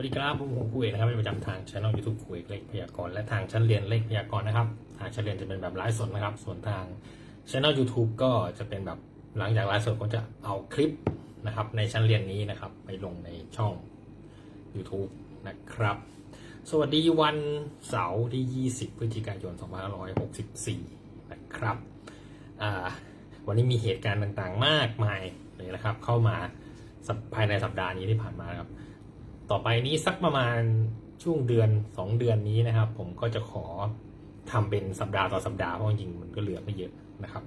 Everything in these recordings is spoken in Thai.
วัสดีครับผมผมคุยนะครับเป็นประจำทางช่องยูทูบคุยเลขพยากรณ์และทางชั้นเรียนเลขพยากรณ์นะครับ ทางชั้นเรียนจะเป็นแบบไลฟ์สดนะครับ ส่วนทางช่อง YouTube ก็จะเป็นแบบหลังจากไลฟ์สดก็จะเอาคลิปนะครับ ในชั้นเรียนนี้นะครับ ไปลงในช่อง YouTube นะครับ สวัสดีวันเสาร์ที่ 20 พฤศจิกายน 2564 นะครับอ่าวันนี้มีเหตุการณ์ต่างๆ มากมายเลยนะครับ เข้ามาภายในสัปดาห์นี้ที่ผ่านมานะครับ ต่อไปนี้สักประมาณช่วงเดือน 2 เดือนนี้นะครับ ผมก็จะขอทำเป็นสัปดาห์ต่อสัปดาห์เพราะจริงมันก็เหลือไม่เยอะนะครับ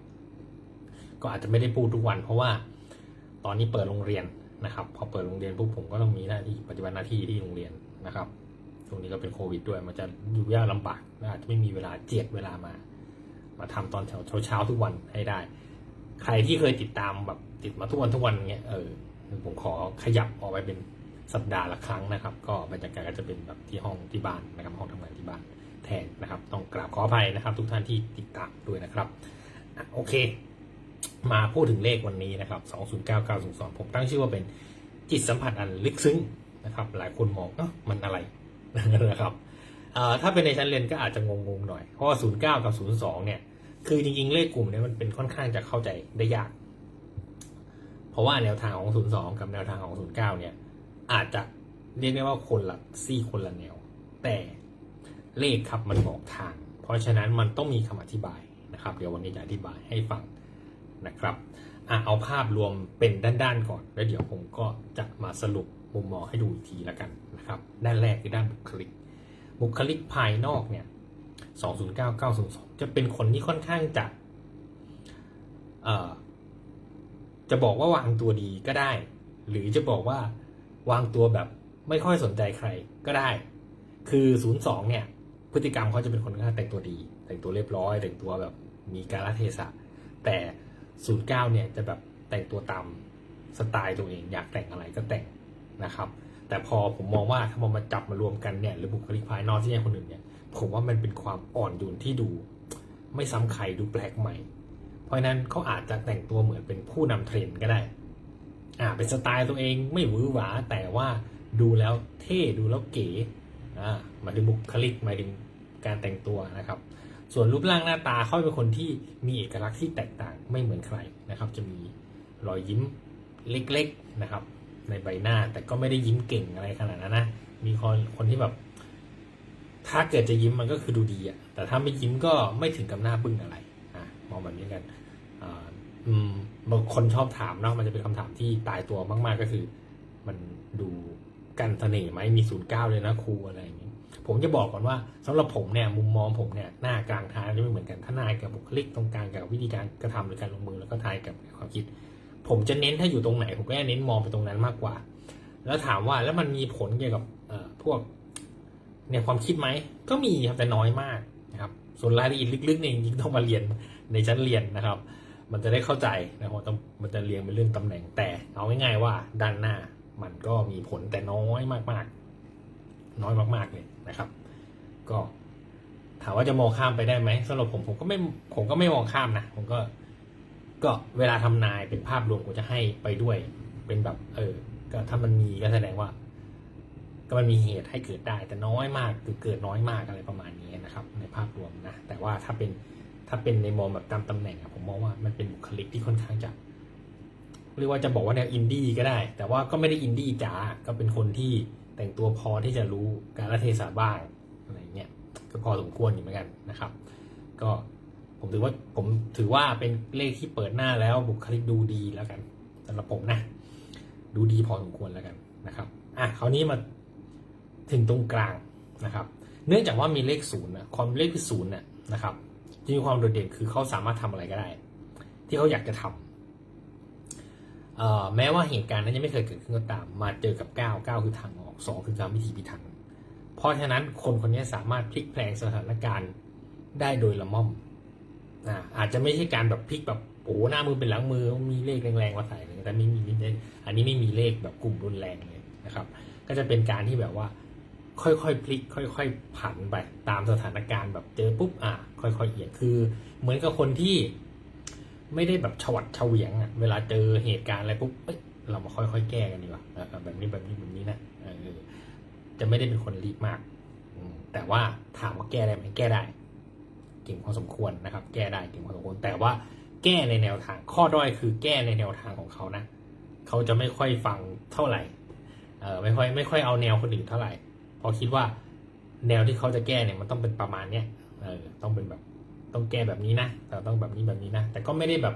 ก็อาจจะไม่ได้พูดทุกวัน เพราะว่าตอนนี้เปิดโรงเรียนนะครับ พอเปิดโรงเรียนปุ๊บผมก็ต้องมีหน้าที่ปฏิบัติหน้าที่ที่โรงเรียนนะครับช่วงนี้ก็เป็นโควิดด้วย มันจะอยู่ยากลำบากอาจจะไม่มีเวลาเจียดเวลามา มาทำตอนเช้าเช้าๆทุกวันให้ได้ ใครที่เคยติดตามแบบติดมาทุกวันทุกวันเงี้ยเออผมขอขยับออกไปเป็น สัปดาห์ละครั้งนะครับ ก็บรรยากาศก็จะเป็นแบบที่ห้องที่บ้านนะครับห้องทำงานที่บ้านแทนนะครับ ต้องกราบขออภัยนะครับ ทุกท่านที่ติดตามด้วยนะครับโอเค มาพูดถึงเลขวันนี้นะครับ209902ผมตั้งชื่อว่าเป็นจิตสัมผัสอันลึกซึ้งนะครับ หลายคนมองเอ้ามันอะไรนะครับถ้าเป็นในชั้นเรียนก็อาจจะงงๆหน่อย เพราะว่า 09 กับ 02 เนี่ย คือจริงๆ เลขกลุ่มเนี้มันเป็นค่อนข้างจะเข้าใจได้ยาก เพราะว่าแนวทางของ 02 กับแนวทางของ 09 เนี่ย อาจจะเรียกได้ว่าคนละซี่คนละแนว แต่เลขครับมันบอกทาง เพราะฉะนั้นมันต้องมีคำอธิบายนะครับ เดี๋ยววันนี้จะอธิบายให้ฟังนะครับอะเอาภาพรวมเป็นด้านๆก่อน แล้วเดี๋ยวผมก็จะมาสรุปมุมมองให้ดูอีกทีล้วกันนะครับ ด้านแรกคือด้านบุคลิก บุคลิกภายนอกเนี่ย 209 902 จะเป็นคนที่ค่อนข้างจะเออจะบอกว่าวางตัวดีก็ได้ หรือจะบอกว่า วางตัวแบบไม่ค่อยสนใจใครก็ได้ คือ02เนี่ย พฤติกรรมเขาจะเป็นคนค่าแต่งตัวดี แต่งตัวเรียบร้อย แต่งตัวแบบมีการเทศะ แต่09เนี่ยจะแบบแต่งตัวตามสไตล์ตัวเองอยากแต่งอะไรก็แต่งนะครับ แต่พอผมมองว่าถ้ามันมาจับมารวมกันเนี่ยหรือบุคลิกภายนอกที่ให้คนอื่นเนี่ยผมว่ามันเป็นความอ่อนโยนที่ดู ไม่ซ้ำใครดูแปลกใหม่ เพราะนั้นเขาอาจจะแต่งตัวเหมือนเป็นผู้นำเทรนด์ก็ได้ เป็นสไตล์ตัวเองไม่หวือหวาแต่ว่าดูแล้วเท่ดูแล้วเก๋อ่าหมายถึงบุคลิกหมายถึงการแต่งตัวนะครับ ส่วนรูปร่างหน้าตาเขาเป็นคนที่มีเอกลักษณ์ที่แตกต่างไม่เหมือนใครนะครับ จะมีรอยยิ้มเล็กๆนะครับ ในใบหน้าแต่ก็ไม่ได้ยิ้มเก่งอะไรขนาดนั้นนะมีคนคนที่แบบถ้าเกิดจะยิ้มมันก็คือดูดีอะแต่ถ้าไม่ยิ้มก็ไม่ถึงกับหน้าบึ้งอะไรอะมองแบบนี้กัน อืมบางคนชอบถามเนาะมันจะเป็นคำถามที่ตายตัวมาก ๆ ก็คือ มันดูกันเสน่ห์ไหมมีศูนย์เก้าเลยนะครูอะไรอย่างนี้ ผมจะบอกก่อนว่าสำหรับผมเนี่ยมุมมองผมเนี่ยหน้ากลางทางจะไม่เหมือนกันถ้าหน้ากับบุคลิกตรงกลางกับวิธีการกระทำหรือการลงมือแล้วก็ทายกับความคิด ผมจะเน้นถ้าอยู่ตรงไหน ผมก็จะเน้นมองไปตรงนั้นมากกว่า แล้วถามว่าแล้วมันมีผลเกี่ยวกับพวกเนี่ยความคิดไหมก็มีครับแต่น้อยมากนะครับส่วนรายละเอียดลึกๆเนี่ยจริงๆต้องมาเรียนในชั้นเรียนนะครับ มันจะได้เข้าใจนะครับต้องมันจะเรียงเป็นเรื่องตำแหน่งแต่ เอาง่ายๆว่าด้านหน้ามันก็มีผลแต่น้อยมากๆ น้อยมากๆเลยนะครับ ก็ถามว่าจะมองข้ามไปได้ไหมสำหรับผมผมก็ไม่ผมก็ไม่มองข้ามนะผมก็ ก็เวลาทำนายเป็นภาพรวมผมจะให้ไปด้วย เป็นแบบ เออ ก็ถ้ามันมีก็แสดงว่า ก็มันมีเหตุให้เกิดได้ แต่น้อยมากคือเกิดน้อยมากอะไรประมาณนี้นะครับ ในภาพรวมนะแต่ว่าถ้าเป็น ถ้าเป็นในมองแบบตามตำแหน่งผมมองว่ามันเป็นบุคลิกที่ค่อนข้างจะเรียกว่าจะบอกว่าแนวอินดี้ก็ได้ แต่ว่าก็ไม่ได้อินดี้จ๋าก็เป็นคนที่แต่งตัวพอที่จะรู้การละเทศะบ้างอะไรเงี้ยก็พอสมควรอยู่เหมือนกันนะครับ ก็ผมถือว่าผมถือว่าเป็นเลขที่เปิดหน้าแล้วบุคลิกดูดีแล้วกันสำหรับผมนะ ดูดีพอสมควรแล้วกันนะครับอะคราวนี้มาถึงตรงกลางนะครับ เนื่องจากว่ามีเลขศูนย์นะความเลขที่ศูนย์นะครับ จะมีความโดดเด่นคือเขาสามารถทำอะไรก็ได้ ที่เขาอยากจะทำเอ่อแม้ว่าเหตุการณ์นั้นยังไม่เคยเกิดขึ้นก็ตาม มาเจอกับ9 9คือทางออก 2 คือการวิธีพิทักษ์เพราะฉะนั้นคนคนนี้สามารถพลิกแปลงสถานการณ์ได้โดยละม่อมอ่าอาจจะไม่ใช่การแบบพลิกแบบโอ้หน้ามือเป็นหลังมือมีเลขแรงๆมาใส่แต่ไม่มีอันนี้ไม่มีเลขแบบกลุ่มรุนแรงเลยนะครับ ก็จะเป็นการที่แบบว่า ค่อยๆพลิก ค่อยๆผันไปตามสถานการณ์แบบเจอปุ๊บอะค่อยๆเอียงคือ เหมือนกับคนที่ไม่ได้แบบฉวัดเฉวียงอะเวลาเจอเหตุการณ์อะไรปุ๊บเอ้ยเรามาค่อยๆแก้กันดีกว่าแบบนี้แบบนี้แบบนี้นะเออจะไม่ได้เป็นคนรีบมากแต่ว่าถามว่าแก้ได้ไหมแก้ได้ เก่งพอสมควรนะครับ แก้ได้เก่งพอสมควร แต่ว่าแก้ในแนวทาง ข้อด้อยคือแก้ในแนวทางของเขานะเขาจะไม่ค่อยฟังเท่าไหร่เออไม่ค่อยไม่ค่อยเอาแนวคนอื่นเท่าไหร่ เพราะคิดว่าแนวที่เขาจะแก้เนี่ยมันต้องเป็นประมาณเนี้ยเออต้องเป็นแบบต้องแก้แบบนี้นะแต่ต้องแบบนี้แบบนี้นะแต่ก็ไม่ได้แบบ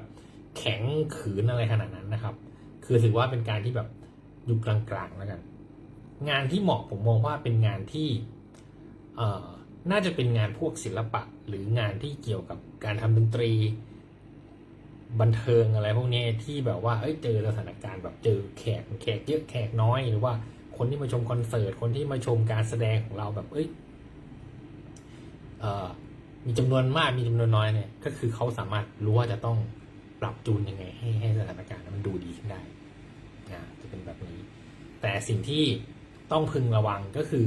แข็งขืนอะไรขนาดนั้นนะครับ คือถือว่าเป็นการที่แบบอยู่กลางๆแล้วกัน งานที่เหมาะผมมองว่าเป็นงานที่เอ่อน่าจะเป็นงานพวกศิลปะ หรืองานที่เกี่ยวกับการทำดนตรี บันเทิงอะไรพวกนี้ที่แบบว่าเอ้ยเจอสถานการณ์แบบเจอแขกแขกเยอะแขกน้อยหรือว่า คนที่มาชมคอนเสิร์ตคนที่มาชมการแสดงของเราแบบ เอ้ยเออมีจำนวนมากมีจำนวนน้อยเนี่ย ก็คือเขาสามารถรู้ว่าจะต้องปรับจูนยังไง ให้ให้สถานการณ์มันดูดีขึ้นได้นะจะเป็นแบบนี้ แต่สิ่งที่ต้องพึงระวังก็คือ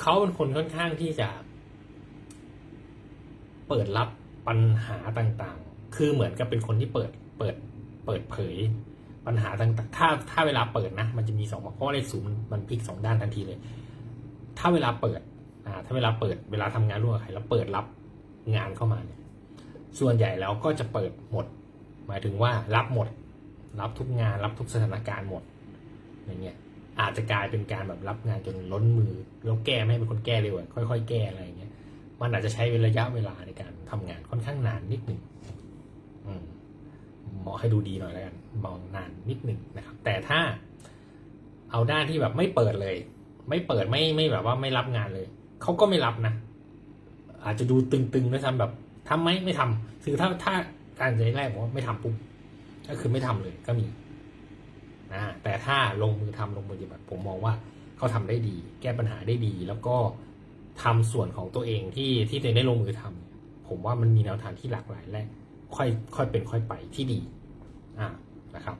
เขาเป็นคนค่อนข้างที่จะ เปิดรับปัญหาต่างๆ คือเหมือนกับเป็นคนที่เปิดเปิด เปิดเผย ปัญหาต่างๆถ้าถ้าเวลาเปิดนะ มันจะมีสองเพราะว่าเลขศูนย์มันมันพลิกสองด้านทันทีเลย ถ้าเวลาเปิดอ่าถ้าเวลาเปิดเวลาทำงานร่วมกับใครแล้วเปิดรับงานเข้ามาเนี่ยส่วนใหญ่แล้วก็จะเปิดหมด หมายถึงว่ารับหมด รับทุกงานรับทุกสถานการณ์หมดอย่างเงี้ยอาจจะกลายเป็นการแบบรับงานจนล้นมือแล้วแก้ไม่ให้เป็นคนแก้เร็วค่อยๆ แก้อะไรอย่างเงี้ยมันอาจจะใช้ระยะเวลาในการทำงานค่อนข้างนานนิดหนึ่งอืม หมอให้ดูดีหน่อยแล้วกันมองนานนิดหนึ่งนะครับ แต่ถ้าเอาด้านที่แบบไม่เปิดเลย ไม่เปิดไม่ไม่แบบว่าไม่รับงานเลย เขาก็ไม่รับนะ อาจจะดูตึงๆด้วยซ้ำแบบทำไหมไม่ทำคือถ้าถ้าการใจแรกผมว่าไม่ทำปุ๊บก็คือไม่ทำเลยก็มีนะแต่ถ้าลงมือทำลงมือปฏิบัติผมมองว่าเขาทำได้ดี แก้ปัญหาได้ดี แล้วก็ทำส่วนของตัวเองที่ที่ตัวเองได้ลงมือทำเนี่ยผมว่ามันมีแนวทางที่หลากหลายและ ค่อยค่อยเป็นค่อยไปที่ดีอ่านะครับ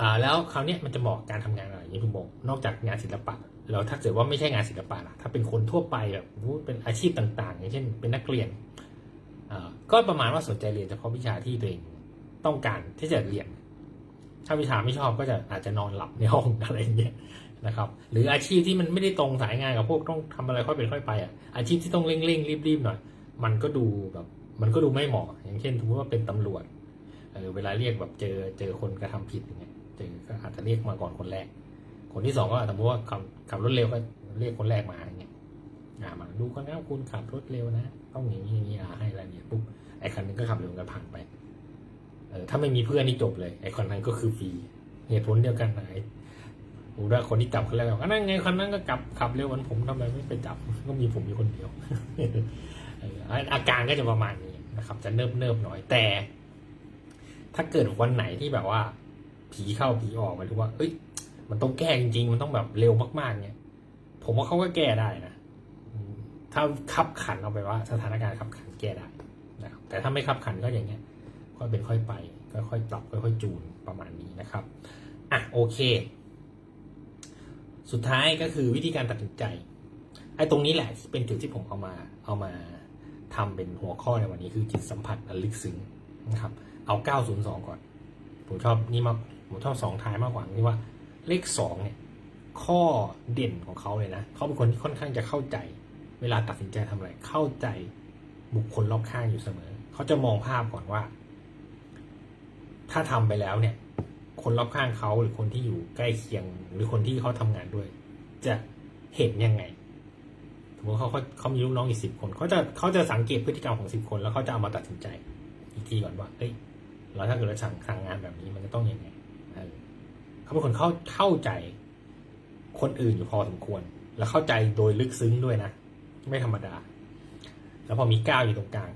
อ่าแล้วคราวนี้มันจะเหมาะกับการทำงานอะไรอย่างที่ผมบอกนอกจากงานศิลปะแล้วถ้าเกิดว่าไม่ใช่งานศิลปะล่ะถ้าเป็นคนทั่วไปแบบเป็นอาชีพต่างๆ อย่างเช่น เป็นนักเรียนอ่าก็ประมาณว่าสนใจเรียนเฉพาะวิชาที่ตัวเองต้องการที่จะเรียน ถ้าวิชาไม่ชอบก็จะอาจจะนอนหลับในห้องอะไรอย่างเงี้ยนะครับ หรืออาชีพที่มันไม่ได้ตรงสายงานกับพวกต้องทำอะไรค่อยเป็นค่อยไปอะอาชีพที่ต้องเร่งๆรีบๆหน่อย มันก็ดูแบบ มันก็ดูไม่เหมาะ อย่างเช่นสมมติว่าเป็นตำรวจเออเวลาเรียกแบบเจอเจอคนกระทำผิดอย่างเงี้ยเจอก็อาจจะเรียกมาก่อนคนแรก คนที่สองก็อาจจะสมมติว่าขับขับรถเร็วก็เรียกคนแรกมาอย่างเงี้ยอ่ามาดูกันนะคุณขับรถเร็วนะ ต้องอย่างนี้อย่างนี้อ่าให้รายละเอียดปุ๊บไอ้คันนึงก็ขับเร็วกันผ่านไปเออถ้าไม่มีเพื่อนนี่จบเลย ไอ้คนนั้นก็คือฟรีเหตุผลเดียวกันนะไอ้ผมว่าคนที่จับคนแรกกว่านั่นไงคนนั้นก็ขับขับเร็วเหมือนผมทำไมไม่ไปจับก็มีผมอยู่คนเดียวเอออาการก็จะประมาณนี้ นะครับ จะเนิบเนิบๆหน่อยแต่ ถ้าเกิดวันไหนที่แบบว่า ผีเข้าผีออกมายถึงว่า เอ้ย มันต้องแก้จริงๆ มันต้องแบบเร็วมากๆ เนี่ย ผมว่าเขาก็แก้ได้นะถ้าขับขันเอาไปว่า สถานการณ์ขับขันแก้ได้นะครับแต่ถ้าไม่ขับขันก็อย่างเงี้ยค่อยเป็นค่อยไปค่อยๆปรับค่อยๆจูนประมาณนี้นะครับอะโอเค สุดท้ายก็คือวิธีการตัดสินใจไอ้ตรงนี้แหละที่เป็นจุดที่ผมเอามาเอามา ทำเป็นหัวข้อในวันนี้คือจิตสัมผัสอันลึกซึ้งนะครับ เอา 902 ก่อน ผมชอบนี่มากผมชอบสองท้ายมากกว่าที่ว่าเลขสองเนี่ย ข้อเด่นของเขาเลยนะ เขาเป็นคนที่ค่อนข้างจะเข้าใจ เวลาตัดสินใจทำอะไร เข้าใจบุคคลรอบข้างอยู่เสมอ เขาจะมองภาพก่อนว่า ถ้าทำไปแล้วเนี่ย คนรอบข้างเขาหรือคนที่อยู่ใกล้เคียง หรือคนที่เขาทำงานด้วย จะเห็นยังไง มมติเขาเขาเขามีลูกน้องอีกสิบคนเขาจะเขาจะสังเกตพฤติกรรมของสิบคน แล้วเขาจะเอามาตัดสินใจ อีกทีก่อนว่าเฮ้ยเราถ้าเกิดเราสั่งสั่งงานแบบนี้มันจะต้องยังไงเขาเป็นคนเข้าเข้าใจ คนอื่นอยู่พอสมควร แล้วเข้าใจโดยลึกซึ้งด้วยนะ ไม่ธรรมดา แล้วพอมีก้าวอยู่ตรงกลาง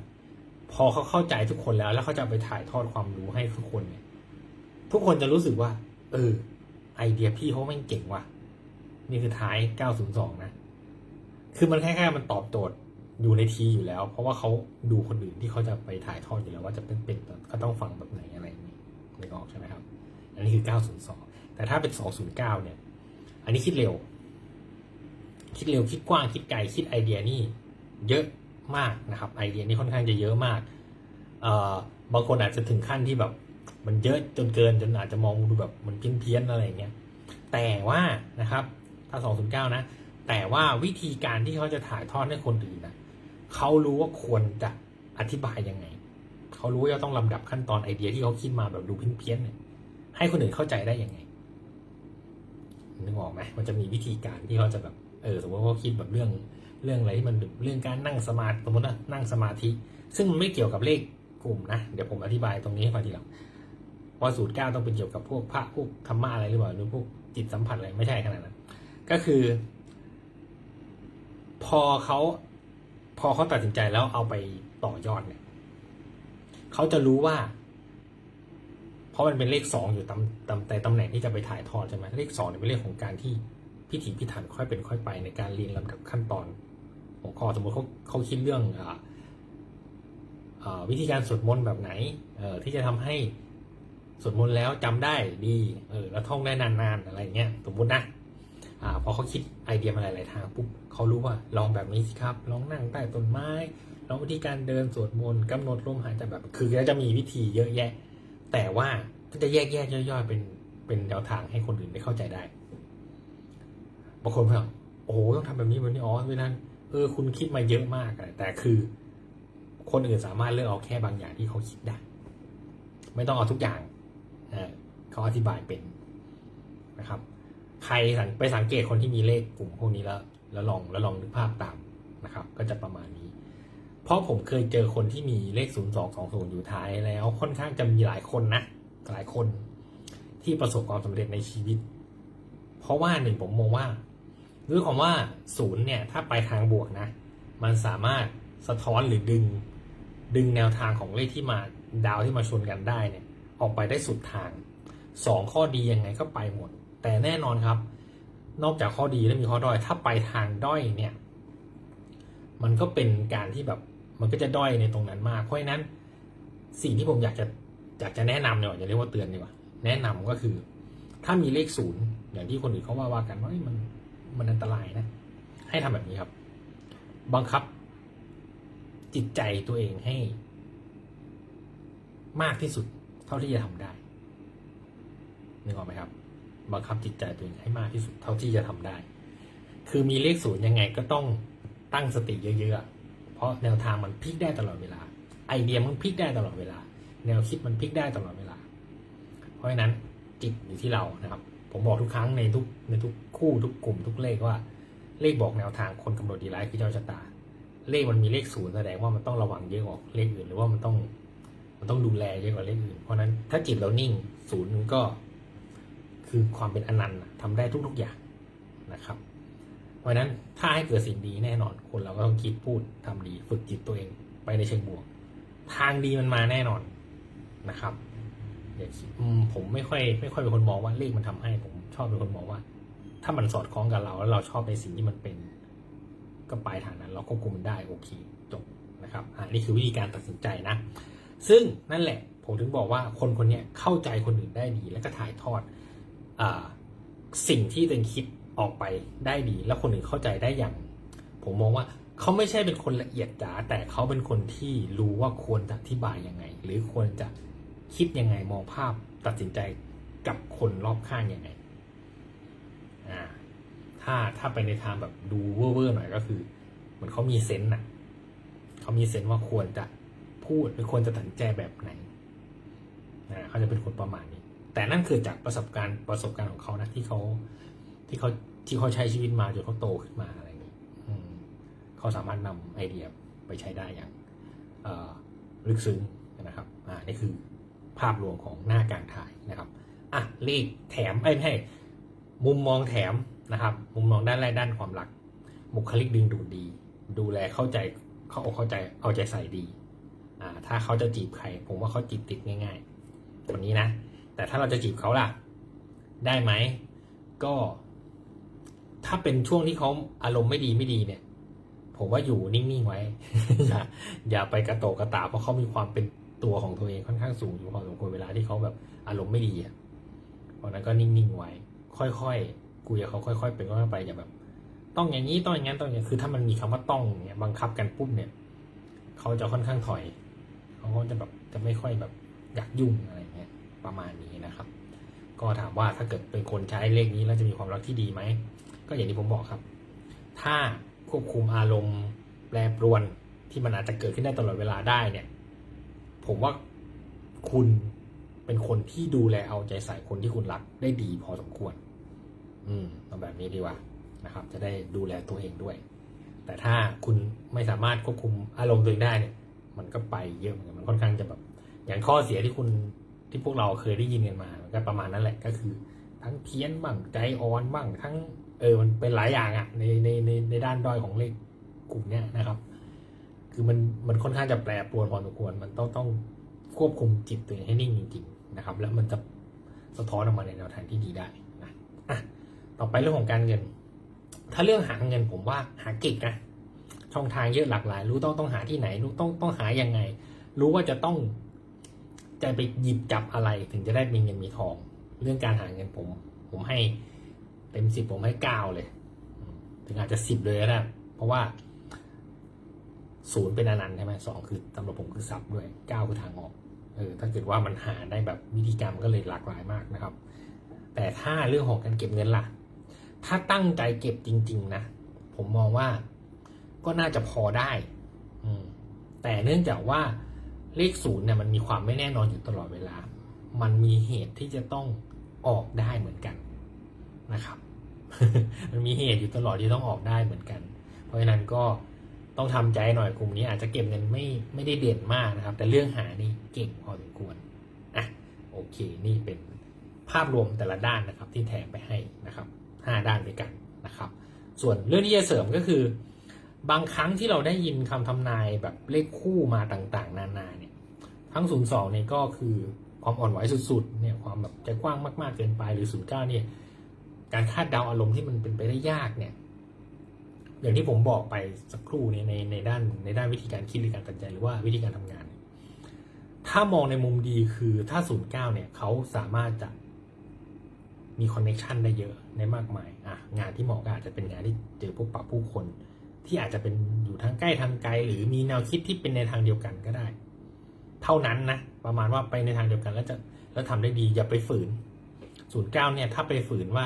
พอเขาเข้าใจทุกคนแล้ว แล้วเขาจะไปถ่ายทอดความรู้ให้ทุกคนเนี่ย ทุกคนจะรู้สึกว่า เออ ไอเดียพี่เขาแม่งเก่งว่ะ นี่คือท้าย 902 นะ คือมันแค่ๆมันตอบโจทย์อยู่ในทีอยู่แล้ว เพราะว่าเขาดูคนอื่นที่เขาจะไปถ่ายทอดอยู่แล้วว่าจะเป็นเป็นแบบเขาต้องฟังแบบไหนอะไรอย่างนี้ไม่ออกใช่ไหมครับ อันนี้คือ 902 แต่ถ้าเป็น 209 เนี่ย อันนี้คิดเร็ว คิดเร็วคิดกว้างคิดไกลคิดไอเดียนี่เยอะมากนะครับ ไอเดียนี่ค่อนข้างจะเยอะมากเอ่อบางคนอาจจะถึงขั้นที่แบบ มันเยอะจนเกินจนอาจจะมองดูแบบมันเพี้ยนๆอะไรอย่างเงี้ยแต่ว่านะครับถ้าสองศูนย์เก้านะ แต่ว่าวิธีการที่เขาจะถ่ายทอดให้คนอื่นนะเขารู้ว่าควรจะอธิบายยังไง เขารู้ว่าต้องลำดับขั้นตอนไอเดียที่เขาคิดมาแบบดูเพี้ยนๆเนี่ยให้คนอื่นเข้าใจได้ยังไงนึกออกไหมมันจะมีวิธีการที่เขาจะแบบ เออ สมมติว่าเขาคิดแบบเรื่อง เรื่องอะไรที่มันเรื่องการนั่งสมาธิสมมตินะนั่งสมาธิ ซึ่งมันไม่เกี่ยวกับเลขกลุ่มนะ เดี๋ยวผมอธิบายตรงนี้ให้ฟังทีหลังว่าสูตรเก้าต้องเป็นเกี่ยวกับพวกพระพวกธรรมะอะไรหรือเปล่าหรือพวกจิตสัมผัสอะไรไม่ใช่ขนาดนั้น ก็คือ พอเขาพอเขาตัดสินใจแล้วเอาไปต่อยอดเนี่ยเขาจะรู้ว่า เพราะมันเป็นเลขสองอยู่ตำตำแต่ตำแหน่งที่จะไปถ่ายทอดใช่ไหมเลขสองเนี่ยเป็นเลขของการที่พิถีพิถันค่อยเป็นค่อยไปในการเรียงลำดับขั้นตอนหัวข้อสมมติเขาเขาคิดเรื่องอ่าวิธีการสวดมนต์แบบไหนเออที่จะทำให้สวดมนต์แล้วจำได้ดีเออแล้วท่องได้นานๆอะไรเงี้ยสมมตินะ พอเขาคิดไอเดียมาหลาย ๆ ทางปุ๊บเขารู้ว่าลองแบบนี้สิครับ ลองนั่งใต้ต้นไม้ ลองวิธีการเดินสวดมนต์กำหนดลมหายใจแบบ คือจะมีวิธีเยอะแยะ แต่ว่าก็จะแยกแยกย่อยๆ เป็นเป็นแนวทางให้คนอื่นได้เข้าใจได้ บางคนบอกโอ้โหต้องทำแบบนี้แบบนี้อ๋อเวลาเออคุณคิดมาเยอะมากแต่คือ คนอื่นสามารถเลือกเอาแค่บางอย่างที่เขาคิดได้ ไม่ต้องเอาทุกอย่างเขาอธิบายเป็นนะครับ ใครสังไปสังเกตคนที่มีเลขกลุ่มพวกนี้แล้ว แล้วลองแล้วลองนึกภาพตามนะครับ ก็จะประมาณนี้ เพราะผมเคยเจอคนที่มีเลข 0 2 2 0 อยู่ท้ายแล้วค่อนข้างจะมีหลายคนนะ หลายคนที่ประสบความสำเร็จในชีวิต เพราะว่าหนึ่งผมมองว่าด้วยความว่าศูนย์เนี่ยถ้าไปทางบวกนะ มันสามารถสะท้อนหรือดึง ดึงแนวทางของเลขที่มาดาวที่มาชนกันได้เนี่ย ออกไปได้สุดทางสองข้อดียังไงก็ไปหมด แต่แน่นอนครับ นอกจากข้อดีแล้วมีข้อด้อย ถ้าไปทางด้อยเนี่ย มันก็เป็นการที่แบบมันก็จะด้อยในตรงนั้นมาก เพราะฉะนั้นสิ่งที่ผมอยากจะอยากจะแนะนำเนี่ยอย่าเรียกว่าเตือนดีกว่า แนะนำก็คือ ถ้ามีเลขศูนย์อย่างที่คนอื่นเขาว่าว่ากันว่ามันมันอันตรายนะ ให้ทำแบบนี้ครับ บังคับจิตใจตัวเองให้ มากที่สุดเท่าที่จะทำได้นึกออกไหมครับ บังคับจิตใจตัวเองให้มากที่สุดเท่าที่จะทำได้ คือมีเลขศูนย์ยังไงก็ต้องตั้งสติเยอะๆ เพราะแนวทางมันพลิกได้ตลอดเวลา ไอเดียมันพลิกได้ตลอดเวลา แนวคิดมันพลิกได้ตลอดเวลา เพราะฉะนั้นจิตอยู่ที่เรานะครับ ผมบอกทุกครั้งในทุกในทุกคู่ทุกกลุ่มทุกเลขว่า เลขบอกแนวทางคนกำหนดดีไลท์คือเจ้าชะตา เลขมันมีเลขศูนย์แสดงว่ามันต้องระวังเยอะกว่าเลขอื่นหรือว่ามันต้องมันต้องดูแลเยอะกว่าเลขอื่น เพราะนั้นถ้าจิตเรานิ่งศูนย์ก็ คือความเป็นอนันต์น่ะทำได้ทุก ๆอย่างนะครับ เพราะฉะนั้นถ้าให้เกิดสิ่งดีแน่นอน คนเราก็ต้องคิดพูดทำดี ฝึกจิตตัวเองไปในเชิงบวก ทางดีมันมาแน่นอนนะครับอย่าคิดผมไม่ค่อยไม่ค่อยเป็นคนมองว่าเลขมันทำให้ ผมชอบเป็นคนมองว่า ถ้ามันสอดคล้องกับเราแล้วเราชอบในสิ่งที่มันเป็นก็ไปทางนั้น เราควบคุมมันได้โอเคจบนะครับอ่านี่คือวิธีการตัดสินใจนะ ซึ่งนั่นแหละ ผมถึงบอกว่าคนคนนี้เข้าใจคนอื่นได้ดี แล้วก็ถ่ายทอด สิ่งที่ตัวเองคิดออกไปได้ดี แล้วคนอื่นเข้าใจได้อย่าง ผมมองว่าเขาไม่ใช่เป็นคนละเอียดจ๋าแต่เขาเป็นคนที่รู้ว่าควรจะอธิบายยังไง หรือควรจะคิดยังไงมองภาพตัดสินใจกับคนรอบข้างยังไงอ่าถ้าถ้าไปในทางแบบดูเว่อร์หน่อยก็คือเหมือนเขามีเซนส์น่ะเขามีเซนส์ว่าควรจะพูดหรือควรจะตัดสินใจแบบไหนอ่าเขาจะเป็นคนประมาณนี้ แต่นั่นคือจากประสบการณ์ประสบการณ์ของเขานะที่เขาที่เขาที่เขาใช้ชีวิตมาจนเขาโตขึ้นมาอะไรอย่างนี้เขาสามารถนำไอเดียไปใช้ได้อย่างลึกซึ้งนะครับอ่านี่คือภาพรวมของหน้าการถ่ายนะครับอะเลขแถมไอ้ไม่ใช่มุมมองแถมนะครับ มุมมองด้านแรกด้านความรัก บุคลิกดึงดูดดี ดูแลเข้าใจเขาอกเข้าใจเอาใจใส่ดีอ่าถ้าเขาจะจีบใคร ผมว่าเขาจีบติดง่ายๆคนนี้นะ แต่ถ้าเราจะจีบเขาล่ะ ได้ไหม ก็ ถ้าเป็นช่วงที่เขาอารมณ์ไม่ดีไม่ดีเนี่ย ผมว่าอยู่นิ่งๆไว้ อย่าอย่าไปกระโตกกระตาเพราะเขามีความเป็นตัวของตัวเองค่อนข้างสูงอยู่พอสมควรเวลาที่เขาแบบอารมณ์ไม่ดีอะเพราะนั้นก็นิ่งๆไว้ ค่อยๆคุยกับเขาค่อย ๆ เป็นค่อยๆไปอย่าแบบ ต้องอย่างนี้ต้องอย่างนั้นต้องอย่างนี้คือถ้ามันมีคำว่าต้องเนี่ยบังคับกันปุ๊บเนี่ยเขาจะค่อนข้างถอยเขาก็จะแบบจะไม่ค่อยแบบอยากยุ่งอะไรเงี้ย ประมาณนี้นะครับ ก็ถามว่าถ้าเกิดเป็นคนใช้เลขนี้แล้วจะมีความรักที่ดีไหม ก็อย่างที่ผมบอกครับ ถ้าควบคุมอารมณ์แปรปรวนที่มันอาจจะเกิดขึ้นได้ตลอดเวลาได้เนี่ย ผมว่าคุณเป็นคนที่ดูแลเอาใจใส่คนที่คุณรักได้ดีพอสมควร อืมเอาแบบนี้ดีกว่านะครับ จะได้ดูแลตัวเองด้วย แต่ถ้าคุณไม่สามารถควบคุมอารมณ์ตัวเองได้เนี่ย มันก็ไปเยอะเหมือนกันมันค่อนข้างจะแบบ อย่างข้อเสียที่คุณ ที่พวกเราเคยได้ยินกันมาก็ประมาณนั้นแหละก็คือ ทั้งเพี้ยนบ้างใจอ่อนบ้างทั้งเออมันเป็นหลายอย่างอะ่ะในในในในด้านด้อยของเลขกลุ่มเนี้ยนะครับ คือมันมันค่อนข้างจะแปรปรวนพอสมควรมันต้องต้องควบคุมจิตตัวเองให้นิ่งจริงๆนะครับ แล้วมันจะสะท้อนออกมาในแนวทางที่ดีได้นะอะต่อไปเรื่องของการเงิน ถ้าเรื่องหาเงินผมว่าหาเก่งนะช่องทางเยอะหลากหลาย รู้ต้องต้องหาที่ไหนรู้ต้องต้องหายังไง รู้ว่าจะต้อง จะไปหยิบจับอะไรถึงจะได้มีเงินมีทอง เรื่องการหาเงินผม ผมให้เต็มสิบผมให้เก้าเลย ถึงอาจจะสิบเลยก็ได้เพราะว่าศูนย์เป็นอนันต์ใช่ไหมสองคือสำหรับผมคือซับด้วยเก้าคือทางออกเออถ้าเกิดว่ามันหาได้แบบวิธีการก็เลยหลากหลายมากนะครับ แต่ถ้าเรื่องของการเก็บเงินล่ะ ถ้าตั้งใจเก็บจริง ๆ นะ ผมมองว่าก็น่าจะพอได้ อืมแต่เนื่องจากว่า เลขศูนย์เนี่ยมันมีความไม่แน่นอนอยู่ตลอดเวลา มันมีเหตุที่จะต้องออกได้เหมือนกันนะครับ มันมีเหตุอยู่ตลอดที่ต้องออกได้เหมือนกัน เพราะฉะนั้นก็ต้องทำใจหน่อยกลุ่มนี้อาจจะเก็บเงินไม่ไม่ได้เด่นมากนะครับ แต่เรื่องหานี่เก่งพอสมควรอะโอเค นี่เป็นภาพรวมแต่ละด้านนะครับ ที่แถมไปให้นะครับห้าด้านด้วยกันนะครับ ส่วนเรื่องที่จะเสริมก็คือ บางครั้งที่เราได้ยินคำทำนายแบบเลขคู่มาต่างๆ นานาเนี่ย ทั้ง 02เนี่ยก็คือความอ่อนไหวสุดๆเนี่ยความแบบใจกว้างมากๆเกินไปหรือ 09เนี่ยการคาดเดาอารมณ์ที่มันเป็นไปได้ยากเนี่ยอย่างที่ผมบอกไปสักครู่เนี่ยในในด้านในด้านวิธีการคิดหรือการตัดใจหรือว่าวิธีการทำงาน ถ้ามองในมุมดีคือถ้า 09เนี่ยเขาสามารถจะมีคอนเน t ชันได้เยอะในมากมายอะงานที่เหมาะก็อาจจะเป็นงานที่เจอพบปะผู้คน ที่อาจจะเป็นอยู่ทางใกล้ทางไกล หรือมีแนวคิดที่เป็นในทางเดียวกันก็ได้ เท่านั้นนะประมาณว่าไปในทางเดียวกันแล้วจะแล้วทำได้ดีอย่าไปฝืนศูนย์เก้าเนี่ยถ้าไปฝืนว่า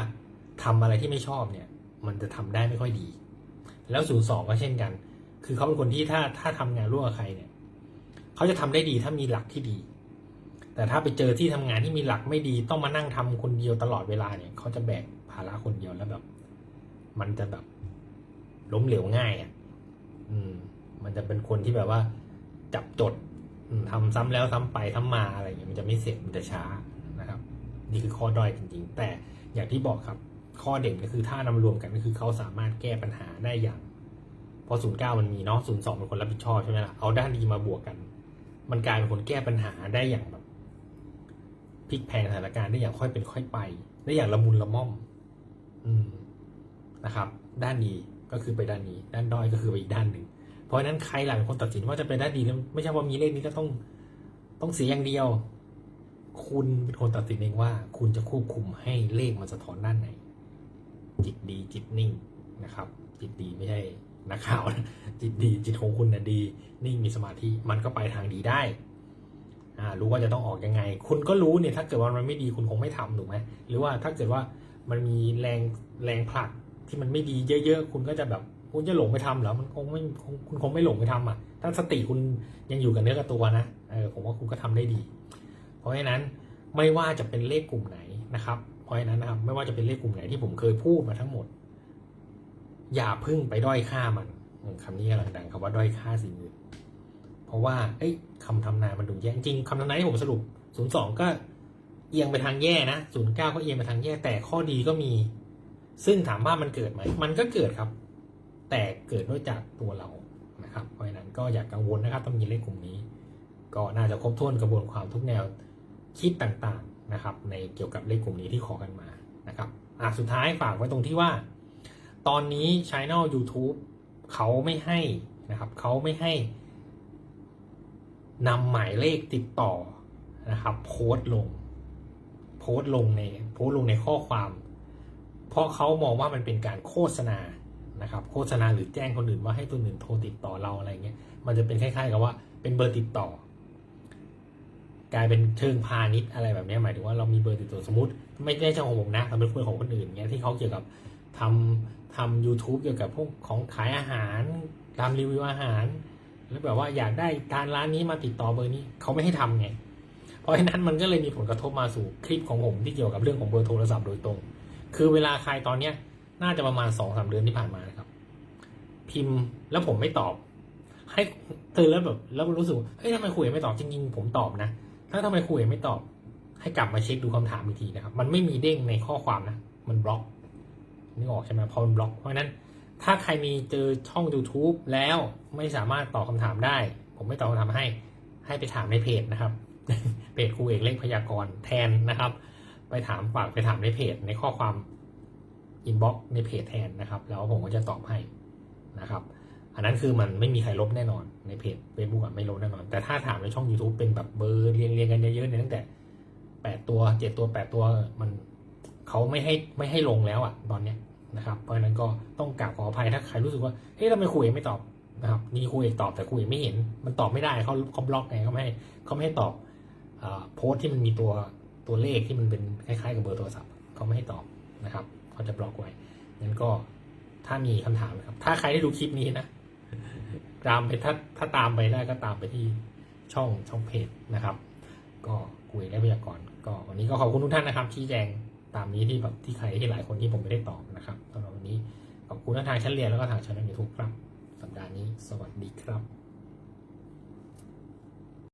ทำอะไรที่ไม่ชอบเนี่ย มันจะทำได้ไม่ค่อยดี แล้วศูนย์สองก็เช่นกัน คือเขาเป็นคนที่ถ้าถ้าทำงานร่วมกับใครเนี่ยเขาจะทำได้ดีถ้ามีหลักที่ดี แต่ถ้าไปเจอที่ทำงานที่มีหลักไม่ดีต้องมานั่งทำคนเดียวตลอดเวลาเนี่ยเขาจะแบกภาระคนเดียวแล้วแบบ มันจะแบบล้มเหลวง่ายอะ อืม มันจะเป็นคนที่แบบว่า จับจด ทำซ้ำแล้วซ้ำไปซ้ำมาอะไรอย่างเงี้ยมันจะไม่เสร็จมันจะช้านะครับ นี่คือข้อด้อยจริงๆ แต่อย่างที่บอกครับข้อเด่นก็คือถ้านำรวมกันก็คือเขาสามารถแก้ปัญหาได้อย่างพอศูนย์เก้ามันมีเนาะศูนย์สองเป็นคนรับผิดชอบใช่ไหมล่ะเอาด้านดีมาบวกกัน มันกลายเป็นคนแก้ปัญหาได้อย่างแบบพลิกแพลงสถานการณ์ได้อย่างค่อยเป็นค่อยไปได้อย่างละมุนละม่อม อืมนะครับ ด้านดีก็คือไปด้านนี้ ด้านด้อยก็คือไปอีกด้านหนึ่ง เพราะนั้นใครหลายคนตัดสินว่าจะไปได้ดีไม่ใช่ว่ามีเลขนี้ก็ต้องต้องเสียอย่างเดียว คุณเป็นคนตัดสินเองว่า คุณจะควบคุมให้เลขมันสะท้อนด้านไหน จิตดีจิตนิ่งนะครับ จิตดีไม่ใช่นักข่าวนะจิตดีจิตของคุณนะดี นิ่งมีสมาธิมันก็ไปทางดีได้อารู้ว่าจะต้องออกยังไง คุณก็รู้เนี่ยถ้าเกิดว่ามันไม่ดีคุณคงไม่ทำถูกไหมหรือว่าถ้าเกิดว่ามันมีแรงแรงผลักที่มันไม่ดีเยอะๆ คุณก็จะแบบ คุณจะหลงไปทำเหรอมันคงไม่คุณคงไม่หลงไปทำอะ ถ้าสติคุณยังอยู่กับเนื้อกับตัวนะเออผมว่าคุณก็ทำได้ดี เพราะฉะนั้นไม่ว่าจะเป็นเลขกลุ่มไหนนะครับ เพราะฉะนั้นนะครับไม่ว่าจะเป็นเลขกลุ่มไหนที่ผมเคยพูดมาทั้งหมด อย่าพึ่งไปด้อยค่ามันอืมคำนี้กำลังดังคำว่าด้อยค่าสิ่งอื่นเพราะว่าเอ้ยคำทำนายมันดูแย่จริงคำทำนายที่ผมสรุป02ก็เอียงไปทางแย่นะ09ก็เอียงไปทางแย่แต่ข้อดีก็มี ซึ่งถามว่ามันเกิดไหมมันก็เกิดครับ แต่เกิดด้วยจากตัวเรานะครับ เพราะฉะนั้นก็อย่ากกังวลนะครับต้องมีเลขกลุ่มนี้ ก็น่าจะครบถ้วนกระบวนความทุกแนวคิดต่างๆนะครับ ในเกี่ยวกับเลขกลุ่มนี้ที่ขอกันมานะครับอะสุดท้ายฝากไว้ตรงที่ว่า ตอนนี้ช n e l YouTube เขาไม่ให้นะครับเขาไม่ให้นำหมายเลขติดต่อนะครับโพสต์ลงโพสต์ลงในโพสต์ลงในข้อความ เพราะเขามองว่ามันเป็นการโฆษณา นะครับโฆษณาหรือแจ้งคนอื่นว่าให้ตัวอื่นโทรติดต่อเราอะไรเงี้ยมันจะเป็นคล้ายๆ กับว่าเป็นเบอร์ติดต่อ กลายเป็นเชิงพาณิชย์อะไรแบบนี้หมายถึงว่าเรามีเบอร์ติดต่อสมมติ ไม่ได้ใช่ของผมนะแต่เป็นเบอร์ของคนอื่นเงี้ยที่เขาเกี่ยวกับทำทำ YouTube เกี่ยวกับพวกของขายอาหารทำรีวิวอาหาร แล้วแบบว่าอยากได้ทานร้านนี้มาติดต่อเบอร์นี้เขาไม่ให้ทำไงเพราะฉะนั้นมันก็เลยมีผลกระทบมาสู่คลิปของผมที่เกี่ยวกับเรื่องของเบอร์โทรศัพท์โดยตรง คือเวลาใครตอนเนี้ย น่าจะประมาณสองสามเดือนที่ผ่านมานะครับ พิมพ์แล้วผมไม่ตอบ ให้เตือแล้วแบบ แล้วรู้สึกเฮ้ยทำไมคุยไม่ตอบจริงๆผมตอบนะถ้าทำไมคุยไม่ตอบ ให้กลับมาเช็คดูคำถามอีกทีนะครับ มันไม่มีเด้งในข้อความนะมันบล็อกนึกออกใช่ไหมพอมันบล็อกเพราะนั้น ถ้าใครมีเจอช่อง YouTube แล้วไม่สามารถตอบคำถามได้ ผมไม่ตอบคำถามให้ ให้ไปถามในเพจนะครับเพจครูเอกเลขพยากรณ์แทนนะครับ ไปถามฝากไปถามในเพจในข้อความ อินบ็อกในเพจแทนนะครับ แล้วผมก็จะตอบให้นะครับ อันนั้นคือมันไม่มีใครลบแน่นอนในเพจ Facebook ไม่ลบแน่นอน แต่ถ้าถามในช่อง YouTube เป็นแบบเบอร์เรียงเรียงกันเยอะๆเนี่ยตั้งแต่แปดตัวเจ็ดตัวแปดตัวมันเขาไม่ให้ไม่ให้ลงแล้วอะตอนเนี้ยนะครับ เพราะฉะนั้นก็ต้องกราบขออภัยถ้าใครรู้สึกว่าเฮ้ยทำไมคุยไม่ตอบนะครับนี่คุยตอบแต่คุยไม่เห็น มันตอบไม่ได้เขาเขาบล็อกไงเขาไม่ให้เขาไม่ให้ตอบอาโพสต์ที่มันมีตัวตัวเลขที่มันเป็นคล้ายๆกับเบอร์โทรศัพท์เขาไม่ให้ตอบนะครับ เขาจะบล็อกไว้งั้นก็ถ้ามีคำถามนะครับ ถ้าใครได้ดูคลิปนี้นะตามไปถ้าถ้าตามไปได้ก็ตามไปที่ช่องช่องเพจนะครับ ก็คุยและพยากรณ์ก็วันนี้ก็ขอบคุณทุกท่านนะครับชี้แจงตามนี้ที่แบบที่ใครที่หลายคนที่ผมไม่ได้ตอบนะครับสำหรับวันนี้ขอบคุณทั้งทางชั้นเรียนแล้วก็ทางช่องยูทูบครับ สัปดาห์นี้สวัสดีครับ